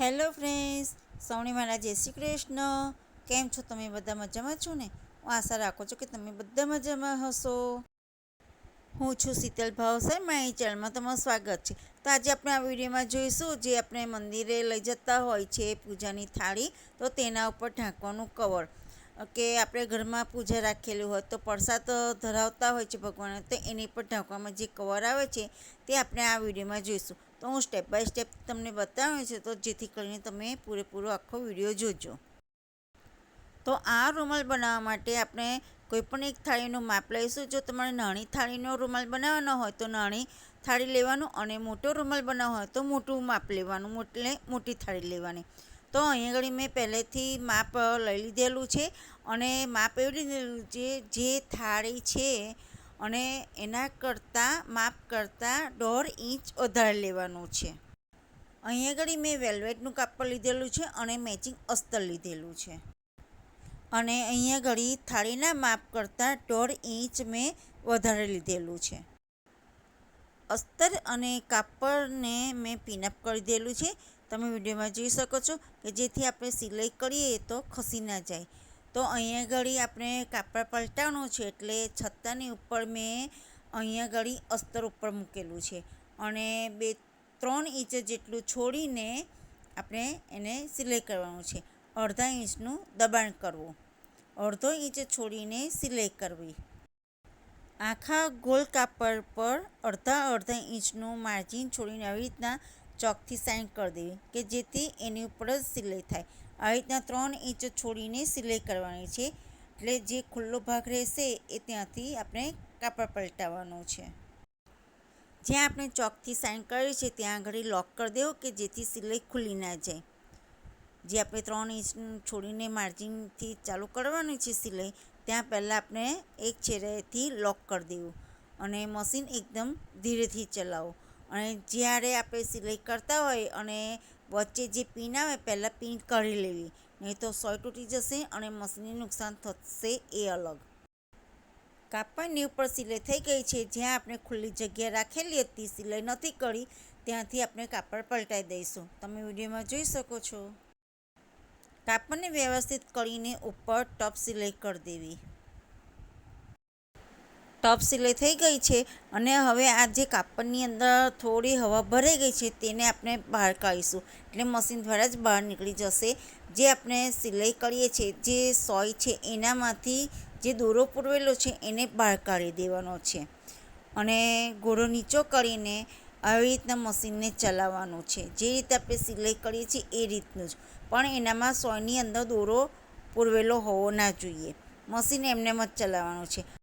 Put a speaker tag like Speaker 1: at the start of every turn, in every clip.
Speaker 1: Hello friends, સૌની મારા જય શ્રી કૃષ્ણ. કેમ છો તમે? બધા મજામાં છો ને? હું આશા રાખું છું કે તમે બધા મજામાં હશો. હું છું શીતલ ભાવસાર મારી ચેનલમાં તમારું સ્વાગત છે. તો આજે આપણે આ વિડીયોમાં જોઈશું જે આપણે મંદિરે લઈ જતા હોય છે પૂજાની થાળી, તો તેના ઉપર ઢાંકવાનું કવર. કે આપણે ઘરમાં પૂજા રાખેલી હોય તો પ્રસાદ ધરાવતા હોય છે ભગવાન, તો એની પર ઢાંકવામાં જે કવર આવે છે તે આપણે આ વિડીયોમાં જોઈશું. તો હું સ્ટેપ બાય સ્ટેપ તમને બતાવ્યું છે, તો જેથી કરીને તમે પૂરેપૂરો આખો વીડિયો જોજો. તો આ રૂમાલ બનાવવા માટે આપણે કોઈપણ એક થાળીનું માપ લઈશું. જો તમારે નાની થાળીનો રૂમાલ બનાવવાનો હોય તો નાની થાળી લેવાનું અને મોટો રૂમાલ બનાવવો હોય તો મોટું માપ લેવાનું, મોટલે, મોટી થાળી લેવાની. તો અહીંયા આગળ મેં પહેલેથી માપ લઈ લીધેલું છે અને માપ એવું લીધેલું છે જે થાળી છે અને એના કરતાં, માપ કરતાં દોઢ ઇંચ વધારે લેવાનું છે. અહીંયા આગળ મેં વેલ્વેટનું કાપડ લીધેલું છે અને મેચિંગ અસ્તર લીધેલું છે. અને અહીંયા ઘડી થાળીના માપ કરતાં દોઢ ઇંચ મેં વધારે લીધેલું છે. અસ્તર અને કાપડને મેં પિનઅપ કરી દેલું છે. તમે વિડીયોમાં જોઈ શકો છો કે જેથી આપણે સિલાઈ કરીએ તો ખસી ના જાય. તો અહીંયા ઘડી આપણે કાપડ પલટાવવાનું છે એટલે છત્તાની ઉપર મેં અહીંયા ઘડી અસ્તર ઉપર મૂકેલું છે. અને બે, ત્રણ ઇંચ જેટલું છોડીને આપણે એને સિલાઈ કરવાનું છે. અડધા ઇંચનું દબાણ કરવું. અડધો ઇંચ છોડીને સિલાઈ કરવી. આખા ગોલ કાપડ પર અડધા અડધા ઇંચનું માર્જિન છોડીને આવી રીતના ચોકથી સાઈન કરી દેવી કે જેથી એની ઉપર જ સિલાઈ થાય. આવી રીતના ત્રણ ઇંચ છોડીને સિલાઈ કરવાની છે. એટલે જે ખુલ્લો ભાગ રહેશે એ ત્યાંથી આપણે કાપડ પલટાવવાનું છે. જ્યાં આપણે ચોકથી સાઈન કરી છે ત્યાં આગળ લોક કરી દેવું કે જેથી સિલાઈ ખુલી ના જાય. જે આપણે ત્રણ ઇંચ છોડીને માર્જિનથી ચાલુ કરવાની છે સિલાઈ, ત્યાં પહેલાં આપણે એક છેડેથી લોક કરી દેવું અને મશીન એકદમ ધીરેથી ચલાવો. અને જ્યારે આપણે સિલાઈ કરતા હોય અને વચ્ચે જે પિન આવે પહેલાં પિન કરી લેવી, નહીં તો સોય તૂટી જશે અને મશીનને નુકસાન થશે એ અલગ. કાપડની ઉપર સિલાઈ થઈ ગઈ છે, જ્યાં આપણે ખુલ્લી જગ્યા રાખેલી હતી, સિલાઈ નથી કરી, ત્યાંથી આપણે કાપડ પલટાઈ દઈશું. તમે વિડીયોમાં જોઈ શકો છો. કાપડને વ્યવસ્થિત કરીને ઉપર ટપ સિલાઈ કરી દેવી. ટપ સિલાઈ થઈ ગઈ છે અને હવે આ જે કાપડની અંદર થોડી હવા ભરાઈ ગઈ છે તેને આપણે બહાર કાઢીશું. એટલે મશીન દ્વારા જ બહાર નીકળી જશે. જે આપણે સિલાઈ કરીએ છીએ, જે સોય છે એનામાંથી જે દોરો પૂરવેલો છે એને બહાર કાઢી દેવાનો છે. અને ઘોડો નીચો કરીને આવી રીતના મશીનને ચલાવવાનું છે. જે રીતે આપણે સિલાઈ કરીએ છીએ એ રીતનું જ. પણ એનામાં સોયની અંદર દોરો પૂરવેલો હોવો ના જોઈએ. મશીન એમને જ ચલાવવાનું છે.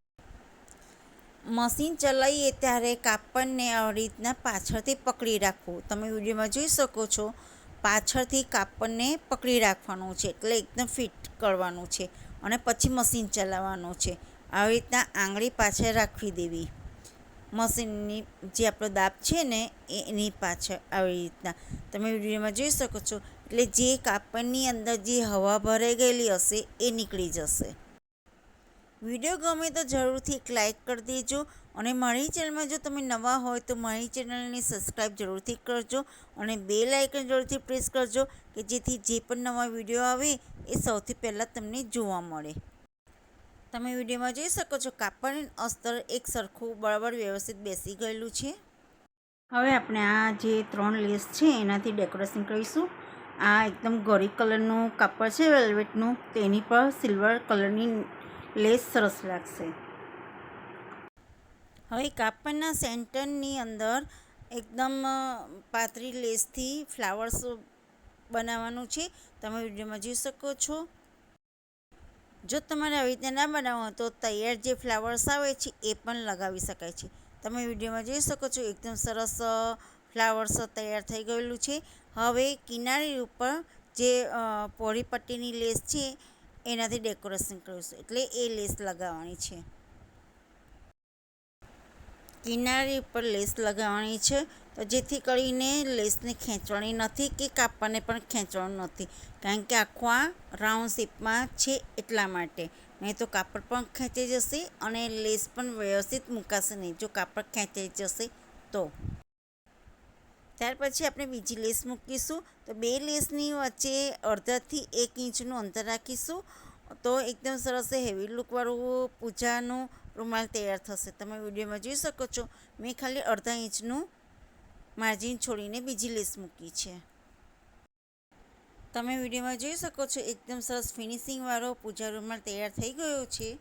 Speaker 1: મશીન ચલાવીએ ત્યારે કાપડને આવી રીતના પાછળથી પકડી રાખવું. તમે વિડીયોમાં જોઈ શકો છો, પાછળથી કાપડને પકડી રાખવાનું છે, એટલે એકદમ ફિટ કરવાનું છે અને પછી મશીન ચલાવવાનું છે. આવી રીતના આંગળી પાછળ રાખવી દેવી. મશીનની જે આપણો દાબ છે ને, એની પાછળ આવી રીતના. તમે વિડીયોમાં જોઈ શકો છો, એટલે જે કાપડની અંદર જે હવા ભરાઈ ગયેલી હશે, એ નીકળી જશે. વીડિયો ગમે તો જરૂરથી એક લાઇક કરી દેજો અને મારી ચેનલમાં જો તમે નવા હોય તો મારી ચેનલને સબસ્ક્રાઈબ જરૂરથી કરજો અને બે લાઇકન જરૂરથી પ્રેસ કરજો કે જેથી જે પણ નવા વીડિયો આવે એ સૌથી પહેલાં તમને જોવા મળે. તમે વિડીયોમાં જોઈ શકો છો કાપડ અસ્તર એક સરખું બરાબર વ્યવસ્થિત બેસી ગયેલું છે. હવે આપણે આ જે ત્રણ લેસ છે એનાથી ડેકોરેશન કરીશું. આ એકદમ ગોરી કલરનું કાપડ છે, વેલ્વેટનું. તેની પર સિલ્વર કલરની લેસ સરસ લાગશે હવે કાપડના સેન્ટરની અંદર એકદમ પાતળી લેસથી ફ્લાવર્સ બનાવવાનું છે. તમે વિડીયોમાં જોઈ શકો છો. જો તમારે આવી રીતે ના બનાવો તો તૈયાર જે ફ્લાવર્સ આવે છે એ પણ લગાવી શકાય છે. તમે વિડીયોમાં જોઈ શકો છો એકદમ સરસ ફ્લાવર્સ તૈયાર થઈ ગયેલું છે. હવે કિનારી ઉપર જે પોળી પટ્ટીની લેસ છે એનાથી ડેકોરેશન કરીશું એટલે એ લેસ લગાવવાની છે. કિનારી ઉપર લેસ લગાવવાની છે. તો જેથી કરીને લેસને ખેંચવાની નથી કે કાપવાને પણ ખેંચવાનું નથી. કારણ કે આખું આ રાઉન્ડ શેપમાં છે એટલા માટે. નહીં તો કાપડ પણ ખેંચાઈ જશે અને લેસ પણ વ્યવસ્થિત મૂકાશે નહીં. જો કાપડ ખેંચાઈ જશે તો. ત્યાર પછી આપણે બીજી લેસ મૂકીશું. તો બે લેસની વચ્ચે અડધાથી એક ઇંચનું અંતર રાખીશું. તો એકદમ સરસ હેવી લુકવાળું પૂજાનું રૂમાલ તૈયાર થશે. તમે વિડીયોમાં જોઈ શકો છો. મેં ખાલી અડધા ઇંચનું માર્જિન છોડીને બીજી લેસ મૂકી છે. તમે વિડીયોમાં જોઈ શકો છો, એકદમ સરસ ફિનિશિંગવાળો પૂજા રૂમાલ તૈયાર થઈ ગયો છે.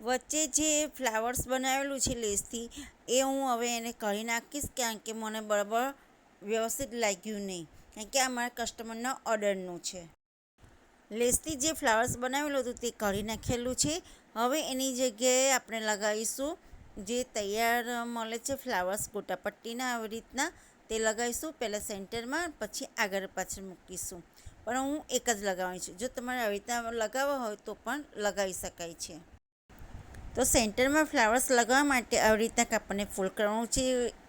Speaker 1: વચ્ચે જે ફ્લાવર્સ બનાવેલું છે લેસથી, એ હું હવે એને કાઢી નાખીશ કારણ કે મને બરાબર વ્યવસ્થિત લાગ્યું નહીં. કારણ કે આ મારા કસ્ટમરના ઓર્ડરનું છે. લેસથી જે ફ્લાવર્સ બનાવેલું હતું તે કાઢી નાખેલું છે. હવે એની જગ્યાએ આપણે લગાવીશું જે તૈયાર મળે છે ફ્લાવર્સ ગોટાપટ્ટીના આવી રીતના, તે લગાવીશું પહેલાં સેન્ટરમાં, પછી આગળ પાછળ મૂકીશું. પણ હું એક જ લગાવવાની છું. જો તમારે આવી રીતના લગાવવા હોય તો પણ લગાવી શકાય છે. તો સેન્ટરમાં ફ્લાવર્સ લગાવવા માટે આવી રીતના કાપડને ફૂલ કરવાનું છે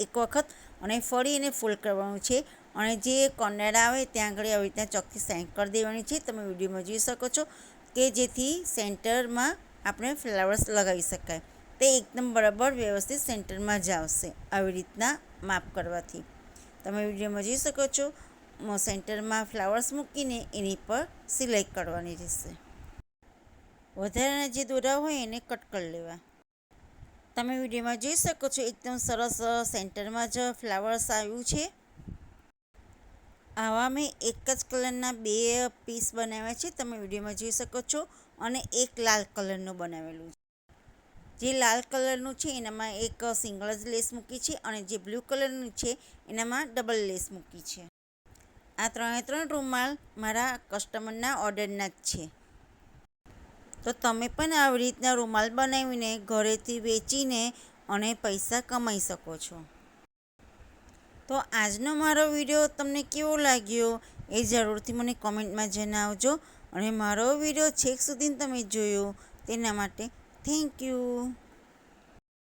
Speaker 1: એક વખત અને ફરી એને ફૂલ કરવાનું છે. અને જે કોર્નર આવે ત્યાં આગળ આવી રીતના ચોકથી સેન્ટ કરી દેવાની છે. તમે વિડીયોમાં જોઈ શકો છો કે જેથી સેન્ટરમાં આપણે ફ્લાવર્સ લગાવી શકાય. તે એકદમ બરાબર વ્યવસ્થિત સેન્ટરમાં જ આવશે આવી રીતના માપ કરવાથી. તમે વિડીયોમાં જોઈ શકો છો, સેન્ટરમાં ફ્લાવર્સ મૂકીને એની પર સિલેક્ટ કરવાની રહેશે. વધારાના જે દોરા હોય એને કટ કરી લેવા. તમે વિડીયોમાં જોઈ શકો છો, એકદમ સરસ સેન્ટરમાં જ ફ્લાવર્સ આવ્યું છે. આવા મેં એક જ કલરના બે પીસ બનાવ્યા છે, તમે વિડીયોમાં જોઈ શકો છો. અને એક લાલ કલરનું બનાવેલું છે. જે લાલ કલરનું છે, એનામાં એક સિંગલ જ લેસ મૂકી છે અને જે બ્લુ કલરનું છે, એનામાં ડબલ લેસ મૂકી છે. આ ત્રણે ત્રણ રૂમાલ મારા કસ્ટમરના ઓર્ડરના જ છે. તો તમે પણ આવી રીતના રૂમાલ બનાવીને ઘરેથી વેચીને અને પૈસા કમાઈ શકો છો. તો આજનો મારો વીડિયો તમને કેવો લાગ્યો એ જરૂરથી મને કોમેન્ટમાં જણાવજો અને મારો વીડિયો છેક સુધી તમે જોયો તેના માટે થેન્ક યુ.